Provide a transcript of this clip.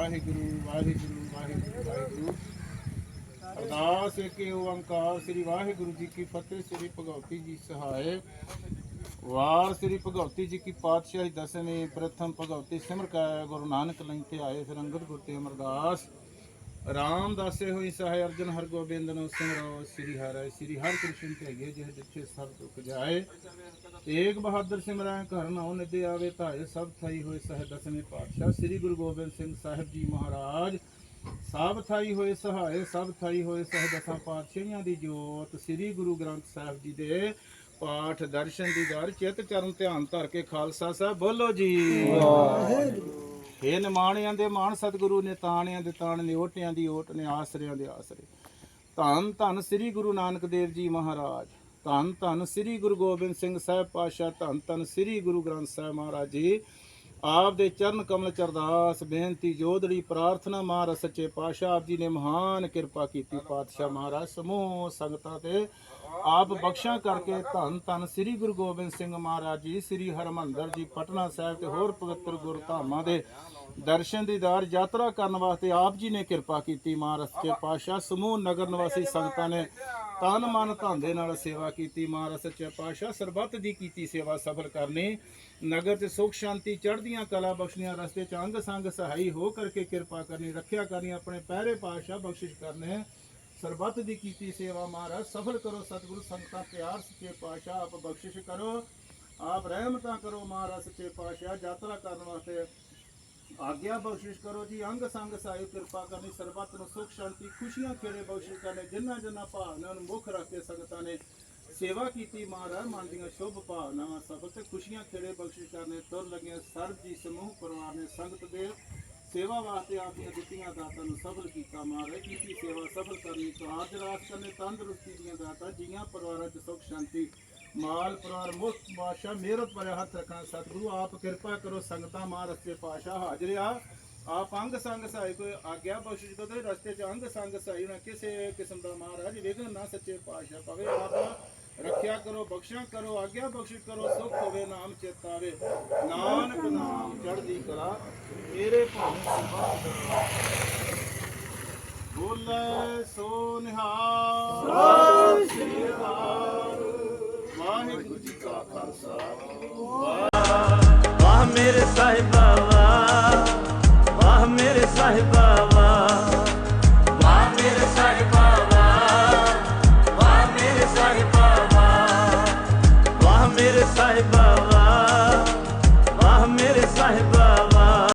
ਵਾਹਿਗੁਰੂ ਵਾਹਿਗੁਰੂ ਵਾਹਿਗੁਰੂ ਵਾਹਿਗੁਰੂ। ਅਰਦਾਸ ਏਕੇ ਓੰਕਾਰ ਸ੍ਰੀ ਵਾਹਿਗੁਰੂ ਜੀ ਕੀ ਫਤਿਹ, ਸ੍ਰੀ ਭਗਵਤੀ ਜੀ ਸਹਾਇ। ਵਾਰ ਸ੍ਰੀ ਭਗਵਤੀ ਜੀ ਕੀ ਪਾਤਸ਼ਾਹੀ ਦਸਵੇਂ ਪ੍ਰਥਮ ਭਗਵਤੀ ਸਿਮਰ ਕਾ, ਗੁਰੂ ਨਾਨਕ ਲਈ ਤੇ ਆਏ ਫਿਰ ਅੰਗਦ ਗੁਰ ਤੇ ਅਮਰਦਾਸ। ਰਾਮ ਦਾਸੇ ਹੋਈ ਸਹਾਇ ਅਰਜਨ ਹਰਗੋਬਿੰਦ ਨੂੰ ਸਿਮਰੋ, ਸ੍ਰੀ ਹਰਿ ਸ੍ਰੀ ਹਰਿ ਕ੍ਰਿਸ਼ਨ ਤੇ ਜਿਹ ਜਿੱਥੇ ਸਭ ਦੁੱਖ ਜਾਏ। ਏਕ ਬਹਾਦਰ ਸਿਮਰਾਂ ਘਰ ਨਾਉ ਨਿਦੇ ਆਵੇ, ਧਾਏ ਸਭ ਥਾਈ ਹੋਏ ਸਹਿ ਦਸਵੇਂ ਪਾਤਸ਼ਾਹ। ਸ੍ਰੀ ਗੁਰੂ ਗੋਬਿੰਦ ਸਿੰਘ ਸਾਹਿਬ ਜੀ ਮਹਾਰਾਜ, ਸਭ ਥਾਈ ਹੋਏ ਸਹਾਏ, ਸਭ ਥਾਈ ਹੋਏ ਸਹਿ ਦਸਾਂ ਪਾਤਸ਼ਾਹੀਆਂ ਦੀ ਜੋਤ। ਸ੍ਰੀ ਗੁਰੂ ਗ੍ਰੰਥ ਸਾਹਿਬ ਜੀ ਦੇ ਪਾਠ ਦਰਸ਼ਨ ਦੀ ਦੀਦਾਰ ਚਿਤ ਚਰਨ ਧਿਆਨ ਧਰ ਕੇ ਖਾਲਸਾ ਸਾਹਿਬ, ਬੋਲੋ ਜੀ। ਇਹ ਨਿਮਾਣਿਆਂ ਦੇ ਮਾਣ ਸਤਿਗੁਰੂ ਨੇ, ਤਾਣਿਆਂ ਦੇ ਤਾਣ ਨੇ, ਓਟਿਆਂ ਦੀ ਓਟ ਨੇ, ਆਸਰਿਆਂ ਦੇ ਆਸਰੇ। ਧੰਨ ਧੰਨ ਸ੍ਰੀ ਗੁਰੂ ਨਾਨਕ ਦੇਵ ਜੀ ਮਹਾਰਾਜ। ਧੰਨ ਧੰਨ ਸ੍ਰੀ ਗੁਰੂ ਗੋਬਿੰਦ ਸਿੰਘ ਸਾਹਿਬ ਪਾਤਸ਼ਾਹ, ਧੰਨ ਧੰਨ ਸ੍ਰੀ ਗੁਰੂ ਗ੍ਰੰਥ ਸਾਹਿਬ ਮਹਾਰਾਜ ਜੀ। ਆਪ ਦੇ ਚਰਨ ਕਮਲ ਚਰਦਾਸ ਬੇਨਤੀ, ਜੋਧੜੀ, ਪ੍ਰਾਰਥਨਾ, ਮਹਾਰਾਜ ਸੱਚੇ ਪਾਤਸ਼ਾਹ, ਆਪ ਜੀ ਨੇ ਮਹਾਨ ਕਿਰਪਾ ਕੀਤੀ ਪਾਤਸ਼ਾਹ ਮਹਾਰਾਜ। ਸਮੂਹ ਸੰਗਤਾਂ ਤੇ ਆਪ ਬਖਸ਼ਾਂ ਕਰਕੇ ਧੰਨ ਧੰਨ ਸ੍ਰੀ ਗੁਰੂ ਗੋਬਿੰਦ ਸਿੰਘ ਮਹਾਰਾਜ ਜੀ, ਸ੍ਰੀ ਹਰਮੰਦਰ ਜੀ, ਪਟਨਾ ਸਾਹਿਬ ਤੇ ਹੋਰ ਪਵਿੱਤਰ ਗੁਰਧਾਮਾਂ ਦੇ ਦਰਸ਼ਨ ਦੀਦਾਰ ਯਾਤਰਾ ਕਰਨ ਵਾਸਤੇ ਆਪ ਜੀ ਨੇ ਕਿਰਪਾ ਕੀਤੀ। ਮਹਾਰਾਜ ਸੱਚੇ ਪਾਤਸ਼ਾਹ, ਸਮੂਹ ਨਗਰ ਨਿਵਾਸੀ ਸੰਗਤਾਂ ਨੇ ਤਨ ਮਨ ਧੰਦੇ ਨਾਲ ਸੇਵਾ ਕੀਤੀ। ਮਹਾਰਾਜ ਸੱਚੇ ਪਾਤਸ਼ਾਹ, ਸਰਬੱਤ ਦੀ ਕੀਤੀ ਸੇਵਾ ਸਫਲ ਕਰਨੀ। ਨਗਰ ਤੇ ਸੁਖ, ਸ਼ਾਂਤੀ, ਚੜ੍ਹਦੀਆਂ ਕਲਾ ਬਖਸ਼ਣੀਆਂ, ਰਸਤੇ ਚ ਅੰਗ ਸੰਗ ਸਹਾਈ ਹੋ ਕਰਕੇ ਕਿਰਪਾ ਕਰਨੀ, ਰੱਖਿਆ ਕਰਨੀ, ਆਪਣੇ ਪਹਿਰੇ ਪਾਤਸ਼ਾਹ ਬਖਸ਼ਿਸ਼ ਕਰਨੇ। ਸਰਬੱਤ ਦੀ ਕੀਤੀ ਸੇਵਾ ਮਹਾਰਾਜ, ਸਫਲ ਕਰੋ ਸਤਿਗੁਰੂ ਸੰਗਤਾਂ ਪਿਆਰ ਸੱਚੇ ਪਾਤਸ਼ਾਹ, ਆਪ ਬਖਸ਼ਿਸ਼ ਕਰੋ। ਆਪ ਰਹਿਮਤਾਂ ਕਰੋ ਮਹਾਰਾਜ, ਸੱਚੇ ਪਾਤਸ਼ਾਹ, ਯਾਤਰਾ ਕਰਨ ਵਾਸਤੇ ਆਗਿਆ ਬਖਸ਼ਿਸ਼ ਕਰੋ ਜੀ। ਅੰਗ ਸੰਗ ਸਾਹਿਬ ਕਿਰਪਾ ਕਰਨੀ, ਸਰਬੱਤ ਨੂੰ ਸੁਖ, ਸ਼ਾਂਤੀ, ਖੁਸ਼ੀਆਂ ਖੇੜੇ ਬਖਸ਼ਿਸ਼ ਕਰਨੇ, ਜਿੰਨਾ ਜਿੰਨਾ ਭਾਵਨਾ ਨੂੰ ਮੁੱਖ ਰੱਖ ਕੇ ਸੰਗਤਾਂ ਨੇ ਸੇਵਾ ਕੀਤੀ ਮਹਾਰਾਜ, ਮਨ ਦੀਆਂ ਸ਼ੁਭ ਭਾਵਨਾਵਾਂ ਸਫਲ ਤੇ ਖੁਸ਼ੀਆਂ ਖੇੜੇ ਬਖਸ਼ਿਸ਼ ਕਰਨੇ, ਤੁਰ ਲੱਗੀਆਂ ਸਰਬ ਜੀ ਸਮੂਹ, ਪਰਿਵਾਰ ਨੇ ਸੰਗਤ ਦੇ ਸੇਵਾ ਵਾਸਤੇ ਆਪ ਦੀਆਂ ਦਿੱਤੀਆਂ ਦਾਤਾਂ ਨੂੰ ਸਫਲ ਕੀਤਾ ਮਹਾਰਾਜ ਕੀਤੀ ਸੇਵਾ ਸਫਲ ਕਰਨੀ ਤੁਹਾਡ ਰਾਸ ਕਰਨੇ, ਤੰਦਰੁਸਤੀ ਦੀਆਂ ਦਾਤਾਂ, ਜੀਆਂ ਪਰਿਵਾਰਾਂ 'ਚ ਸੁਖ ਸ਼ਾਂਤੀ, ਮਾਲ ਪਰਿਵਾਰ ਮੁਕਤ ਬਾਦਸ਼ਾਹ, ਮਿਹਰਤ ਭਰਿਆ ਹੱਥ ਰੱਖਣਾ, ਸਤਿਗੁਰੂ ਆਪ ਕਿਰਪਾ ਕਰੋ, ਸੰਗਤਾਂ ਮਾਂ ਰਸਤੇ ਪਾਸ਼ਾ ਹਾਜ਼ਰ ਆ। ਆਪ ਅੰਗ ਸੰਗ ਸਹਾਈ, ਕੋਈ ਆਗਿਆ ਬਖਸ਼ਿਸ਼ ਕਰੋ ਰਸਤੇ 'ਚ ਅੰਗ ਸੰਗ ਸਹਾਈ ਨਾ ਕਿਸੇ ਕਿਸਮ ਦਾ ਮਹਾਰਾਜ ਵਿਘਨ ਨਾ ਸੱਚੇ ਪਾਸ਼ਾ ਪਵੇ, ਆਪ ਰੱਖਿਆ ਕਰੋ, ਬਖਸ਼ਿਆ ਕਰੋ, ਆਗਿਆ ਬਖਸ਼ ਕਰੋ, ਸੁਖ ਹੋਵੇ ਨਾਮ ਚੇਤਾਵੇ ਨਾਨਕ ਨਾਮ ਚੜ੍ਹਦੀ ਕਲਾ ਮੇਰੇ ਭਾਵੇਂ ਸਭਾ ਬੋਲੇ ਸੋ ਨਿਹਾਲ।